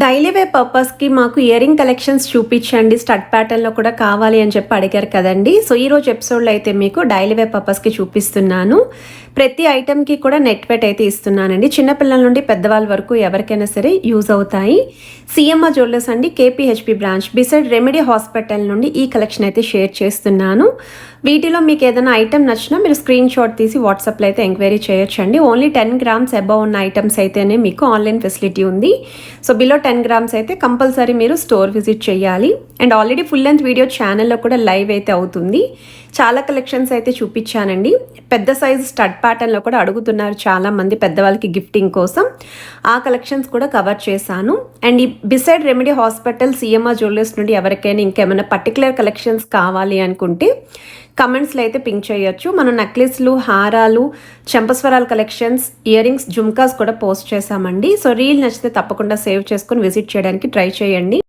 Daily way పర్పస్కి మాకు earring collections చూపించండి. స్టడ్ ప్యాటర్న్లో కూడా కావాలి అని చెప్పి అడిగారు కదండి. సో ఈ రోజు ఎపిసోడ్లో అయితే మీకు డైలీ వే పర్పస్కి చూపిస్తున్నాను. ప్రతి ఐటెంకి కూడా నెట్ వెట్ అయితే ఇస్తున్నానండి. చిన్నపిల్లల నుండి పెద్దవాళ్ళ వరకు ఎవరికైనా సరే యూజ్ అవుతాయి. సిఎంఆర్ జ్యువెలర్స్ అండి KPHP branch. Beside remedy hospital నుండి ఈ కలెక్షన్ అయితే షేర్ చేస్తున్నాను. వీటిలో మీకు ఏదైనా ఐటెం నచ్చినా మీరు స్క్రీన్ షాట్ తీసి వాట్సాప్లో అయితే ఎంక్వైరీ చేయొచ్చండి. ఓన్లీ టెన్ గ్రామ్స్ అబవ్ ఉన్న ఐటమ్స్ అయితేనే మీకు ఆన్లైన్ ఫెసిలిటీ ఉంది. సో బిలో టెన్ గ్రామ్స్ అయితే కంపల్సరీ మీరు స్టోర్ విజిట్ చేయాలి. And already full length video ఛానల్లో కూడా లైవ్ అయితే అవుతుంది. చాలా కలెక్షన్స్ అయితే చూపించానండి. పెద్ద సైజు స్టడ్ ప్యాటర్న్లో కూడా అడుగుతున్నారు చాలా మంది పెద్దవాళ్ళకి గిఫ్టింగ్ కోసం. ఆ కలెక్షన్స్ కూడా కవర్ చేశాను. అండ్ ఈ beside remedy hospital CMR jewellers నుండి ఎవరికైనా ఇంకేమైనా పర్టికులర్ కలెక్షన్స్ కావాలి అనుకుంటే కమెంట్స్లో అయితే పింక్ చేయొచ్చు. మనం నెక్లెస్లు హారాలు చెంపస్వరాల కలెక్షన్స్ ఇయర్ రింగ్స్ జుమ్కాస్ కూడా పోస్ట్ చేశామండి. సో రీల్ నచ్చితే తప్పకుండా సేవ్ చేసుకొని విజిట్ చేయడానికి ట్రై చేయండి.